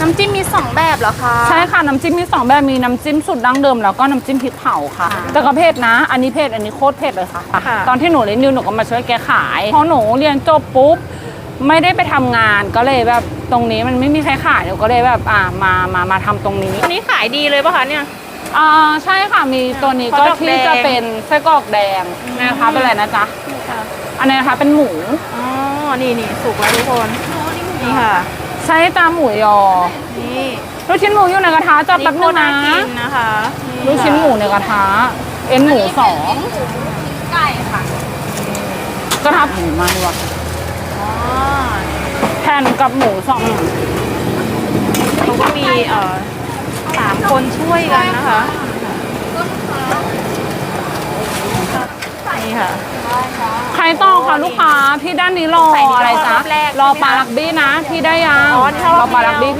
น้ำจิ้มมีสองแบบเหรอคะ ใช่ค่ะน้ำจิ้มมีสองแบบมีน้ำจิ้มสูตรดั้งเดิมแล้วก็น้ำจิ้มพริกเผาค่ะค่ะแต่ก็เผ็ดนะ อันนี้เผ็ดอันนี้โคตรเผ็ดเลยค่ะ ค่ะ ตอนที่หนูเรียนอยู่หนูก็มาช่วยแกขายพอหนูเรียนจบปุ๊บไม่ได้ไปทำงานก็เลยแบบตรงนี้มันไม่มีใครขายหนูก็เลยแบบอ่ามามามาทำตรงนี้ อันนี้ขายดีเลยป่ะคะเนี่ย อ่าใช่ค่ะมีตัวนี้ก็ข้าวดอกที่แดงจะเป็นไส้กรอกแดงนะคะเป็นอะไรนะจ๊ะอันนี้นะคะเป็นหมู อ๋อ นี่นี่สุกแล้วทุกคน นี่ค่ะใช้ตามหมูยอ นี่ลูกชิ้นหมูอยู่ในกระทะจอดแป๊บนึงนะโคตรกินนะคะลูกชิ้นหมูในกระทะ เอ็นหมูสองไก่ค่ะกระทะหมูมาดีกว่าอ๋อแผ่นกับหมูสองเขาก็มีเอ่อสามคนช่วยกันนะคะนี่ค่ะ ใครต่อคะลูกค้าพี่ด้านนี้รอใส่นี่อะไรจ๊ะ รอบแรกรอใช่ไหมคะปลาลักบี้นะพี่ได้ยังอ๋อนี่รอบรอปลาลักบี้เดียวพี่